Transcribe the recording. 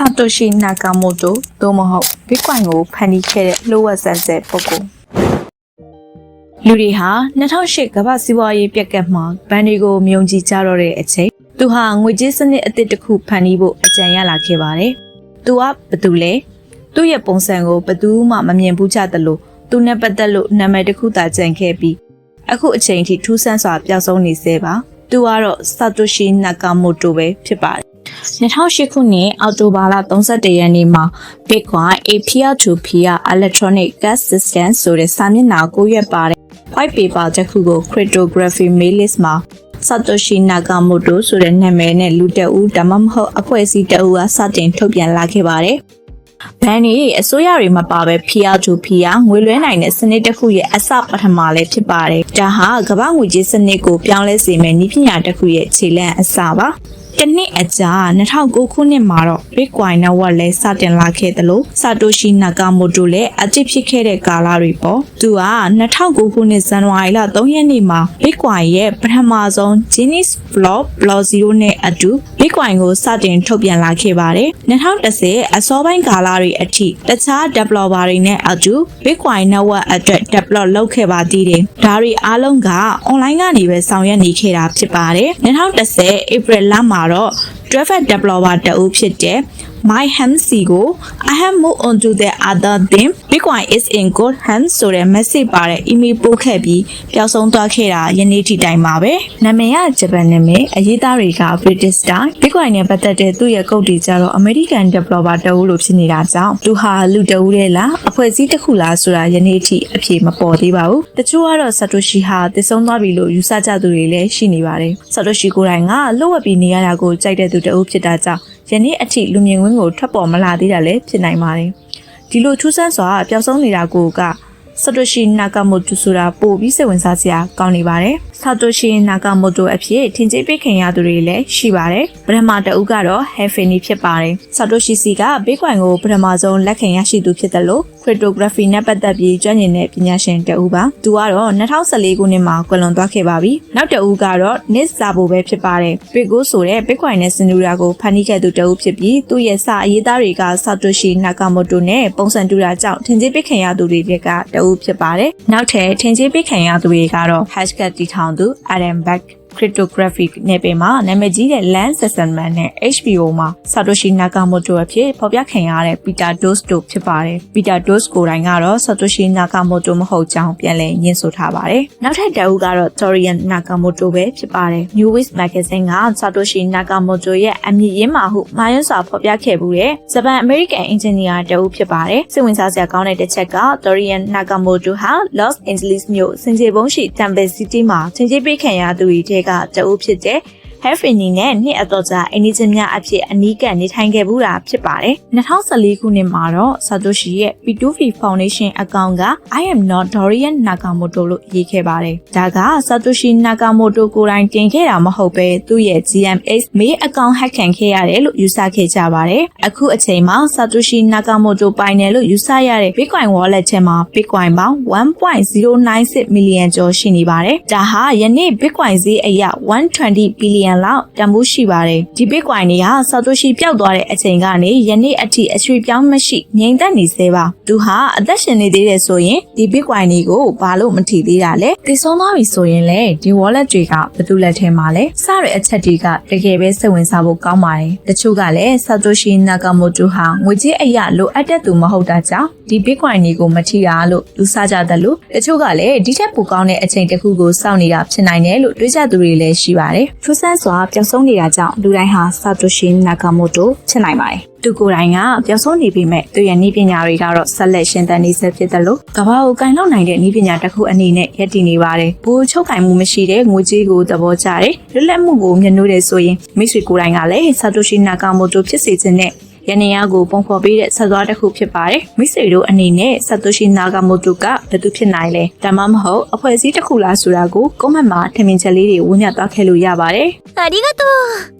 ဆာတိုရှိနာကာမိုတိုသို့မဟုတ် Bitcoin ကိုဖန်တီးခဲ့တဲ့လှုပ်ဝက်ဆန်းဆဲပုဂ္ဂိုလ်လူတွေဟာ2008ကမ္ဘာစီးပွားရေးပြက်ကတ်မှာဘန်တွေကိုမြုံကြည့်ကြတော့တဲ့အချိန်သူဟာငွေကြေးစနစ်အသစ်တစ်ခုဖန်တီးဖို့အကြံရလာခဲ့ပါတယ်။သူကဘသူလဲ။သူ့ရဲ့ပုံစံကိုဘသူမှမမြင်ဘူးကြသလိုသူနဲ့ပတ်သက်လို့နာမည်တစ်ခုသာကြံခဲ့ပြီးအခုအချိန်ထိထူးဆန်းစွာပျောက်ဆုံးနေသေးပါ။သူကတော့ဆာတိုရှိနာကာမိုတိုပဲဖြစ်ပါတယ်။ 2008ခုနှစ်အောက်တိုဘာလ31ရက်နေ့မှာ Bitcoin a peer to peer electronic gas system ဆိုတဲ့စာမျက်နှာကိုရွက်ပါတဲ့ white paper တစ်ခုကို cryptography mailings မှာ Satoshi Nakamoto ဆိုတဲ့နာမည်နဲ့လူတက်ဦးဒါမှမဟုတ်အဖွဲ့အစည်းတအူကစတင်ထုတ်ပြန်လာခဲ့ပါတယ်။ဘန်ဒီအစိုးရတွေမပါပဲ peer to peer ငွေလွှဲနိုင်တဲ့စနစ်တစ်ခုရဲ့အစပထမလည်းဖြစ်ပါတယ်။ဒါဟာကမ္ဘာငွေကြေးစနစ်ကိုပြောင်းလဲစေမယ့်နည်းပညာတစ်ခုရဲ့ခြေလှမ်းအစပါ။ တနှစ်အကြာ2009ခုနှစ်မှာတော့ Bitcoin network လည်းစတင်လာခဲ့တယ်လို့ Satoshi Nakamoto လည်းအကျစ်ဖြစ်ခဲ့တဲ့ကာလတွေပေါ့သူက2009ခုနှစ်ဇန်နဝါရီလ3ရက်နေ့မှာ Bitcoin ရဲ့ပထမဆုံး Genesis Block Block 0နဲ့အတူ Bitcoin ကိုစတင်ထုတ်ပြန်လာခဲ့ပါတယ်2010အစောပိုင်းကာလတွေအထိတခြား developer တွေနဲ့အတူ Bitcoin network အတွက် develop လုပ်ခဲ့ပါသေးတယ်ဒါတွေအားလုံးက online ကနေပဲဆောင်ရွက်နေခဲ့တာဖြစ်ပါတယ်2010 April လမှာတော့ Traffic Developer တအုပ်ဖြစ်တဲ့ My Hamsi ကို I have moved on to the other thing Bitcoin is in good hands ဆိုတဲ့ message ပါတဲ့ email ပို့ခဲ့ပြီးပျောက်ဆုံးသွားခဲ့တာယနေ့ထိတိုင်ပါပဲနာမည်ကဂျပန်နာမည်အရေးသားတွေက British style Bitcoin နဲ့ပတ်သက်တဲ့သူ့ရဲ့ကုတ်တီကြတော့ American Developer တအုပ်လို့ဖြစ်နေတာကြောင့်သူဟာလူတအုပ်ရဲ့လားအဖွဲ့အစည်းတစ်ခုလားဆိုတာယနေ့ထိအဖြေမပေါ်သေးပါဘူးတချို့ကတော့ Satoshi ဟာတည်ဆုံးသွားပြီလို့ယူဆကြသူတွေလည်းရှိနေပါတယ် Satoshi ကိုယ်တိုင်ကလှုပ်ဝက်ပြီးနေရတာကိုကြိုက်တဲ့သူတအုပ်ဖြစ်တာကြောင့်ယနေ့အထိလူမြင်ကွင်းကိုထွက်ပေါ်မလာသေးတာလည်းဖြစ်နိုင်ပါတယ်ဒီလိုထူးဆန်းစွာပျောက်ဆုံးနေတာကိုက Satoshi Nakamoto ဆိုတာပို့ပြီးစိတ်ဝင်စားစရာကောင်းနေပါတယ်။ Satoshi Nakamoto အဖြစ်ထင်ကြေးပေးခင်ရသူတွေလည်းရှိပါတယ်။ပထမတအုပ်ကတော့ Hefini ဖြစ်ပါတယ်။ Satoshi C က Bitcoin ကိုပထမဆုံးလက်ခံရရှိသူဖြစ်တယ်လို့ cryptography နဲ့ပတ်သက်ပြီးကျွမ်းကျင်တဲ့ပညာရှင်တဦးပါ။သူကတော့2014ခုနှစ်မှာကွယ်လွန်သွားခဲ့ပါပြီ။နောက်တဦးကတော့ Nick Szabo ပဲဖြစ်ပါတယ်။ Bitgo ဆိုတဲ့ Bitcoin နဲ့စင်တူရာကိုဖန်တီးခဲ့သူတဦးဖြစ်ပြီးသူ့ရဲ့စာအရေးသားတွေက Satoshi Nakamoto နဲ့ပုံစံတူတာကြောင့်ထင်ကြေးပေးခင်ရသူတွေကတဦးဖြစ်ပါတယ်။နောက်ထပ်ထင်ကြေးပေးခင်ရသူတွေကတော့ hashtag တီထောင် Nandu, I back cryptographic နယ်ပယ်မှာနာမည်ကြီးတဲ့ Land Settlement နဲ့ HBO မှာ Satoshi Nakamoto အဖြစ်ဖော်ပြခံရတဲ့ Peter Dost တို့ဖြစ်ပါတယ်။ Peter Dost ကိုယ်တိုင်ကတော့ Satoshi Nakamoto မဟုတ်ကြောင်းပြန်လည်ညွှန်ဆိုထားပါတယ်။နောက်ထပ်တအုပ်ကတော့ Torian Nakamoto ပဲဖြစ်ပါတယ်။ New Week Magazine က Satoshi Nakamoto ရဲ့အမည်ရင်းမှာဟုမှားယွင်းစွာဖော်ပြခဲ့မှုတဲ့ဂျပန် American Engineer တအုပ်ဖြစ်ပါတယ်။စိတ်ဝင်စားစရာကောင်းတဲ့တစ်ချက်က Torian Nakamoto ဟာ Los Angeles မြို့စင်ကြေဘုံရှိ Temple City မှာချင်းချင်းပေးခံရသူတွေထဲကတအုပ်ဖြစ်တဲ့ Hefini နဲ့နှစ်အတော်ကြာအင်းချင်းများအဖြစ်အနီးကပ်နေထိုင်ခဲ့ဘူးတာဖြစ်ပါတယ်။2014ခုနှစ်မှာတော့ Satoshi ရဲ့ P2V Foundation အကောင့်က I am not Dorian Nakamoto လို့ရေးခဲ့ပါတယ်။ဒါက Satoshi Nakamoto ကိုယ်တိုင်တင်ခဲ့တာမဟုတ်ပဲသူ့ရဲ့ GMX mail အကောင့် hack ခံခဲ့ရတယ်လို့ယူဆခဲ့ကြပါတယ်။အခုအချိန်မှာ Satoshi Nakamoto ပိုင်တယ်လို့ယူဆရတဲ့ Bitcoin wallet ထဲမှာ Bitcoin ပေါင်း1.096 million ကျော်ရှိနေပါတယ်။ဒါဟာယနေ့ Bitcoin ဈေးအရ120 billion လောက်တန်ဖိုးရှိပါတယ်။ဒီ Bitcoin တွေက Satoshi ပျောက်သွားတဲ့အချိန်ကနေယနေ့အထိအရွှေ့ပြောင်းမရှိငြိမ်သက်နေသေးပါ။သူဟာအသက်ရှင်နေသေးတယ်ဆိုရင်ဒီ Bitcoin တွေကိုဘာလို့မထီသေးတာလဲ။တည်ဆုံးသွားပြီဆိုရင်လေဒီ wallet တွေကဘယ်သူလက်ထဲမှာလဲ။စတဲ့အချက်တွေကတကယ်ပဲစိတ်ဝင်စားဖို့ကောင်းပါတယ်။တချို့ကလည်း Satoshi Nakamoto ဟာငွေကြေးအရာလိုအပ်တဲ့သူမဟုတ်တာကြောင့်ဒီ Bitcoin တွေကိုမထီတာလို့လူဆကြတယ်လို့တချို့ကလည်းဒီထက်ပိုကောင်းတဲ့အချိန်တစ်ခုကိုစောင့်နေတာဖြစ်နိုင်တယ်လို့တွေးကြသူတွေလည်းရှိပါတယ်။ထူးဆန်းစွာပျောက်ဆုံးနေတာကြောင့်လူတိုင်းဟာ Satoshi Nakamoto ဖြစ်နိုင်ပါတယ်။သူကိုယ်တိုင်ကပျောက်ဆုံးနေပြီမဲ့သူရဲ့နည်းပညာတွေကတော့ဆက်လက်ရှင်သန်နေဆဲဖြစ်တယ်လို့ကမ္ဘာကိုကင်လောက်နိုင်တဲ့နည်းပညာတစ်ခုအနေနဲ့ရည်တည်နေပါတယ်။ဘူချုပ်ကင်မှုမရှိတဲ့ငွေကြေးကိုသဘောကျတယ်။လွတ်လပ်မှုကိုမြင်လို့တယ်ဆိုရင်မိတ်ဆွေကိုယ်တိုင်ကလည်း Satoshi Nakamoto ဖြစ်စေခြင်းနဲ့ ရန်ရာကိုပုံဖော်ပေးတဲ့ဆက်သွားတစ်ခုဖြစ်ပါတယ်။မိစေတို့အနေနဲ့ဆတ်တိုရှိနာဂါမိုတိုကဘယ်သူဖြစ်နိုင်လဲ။ဒါမှမဟုတ်အဖွဲ့အစည်းတစ်ခုလားဆိုတာကိုကွန်မန့်မှာထင်မြင်ချက်လေးတွေဝေမျှသွားခဲ့လို့ရပါတယ်။အာရီဂါတို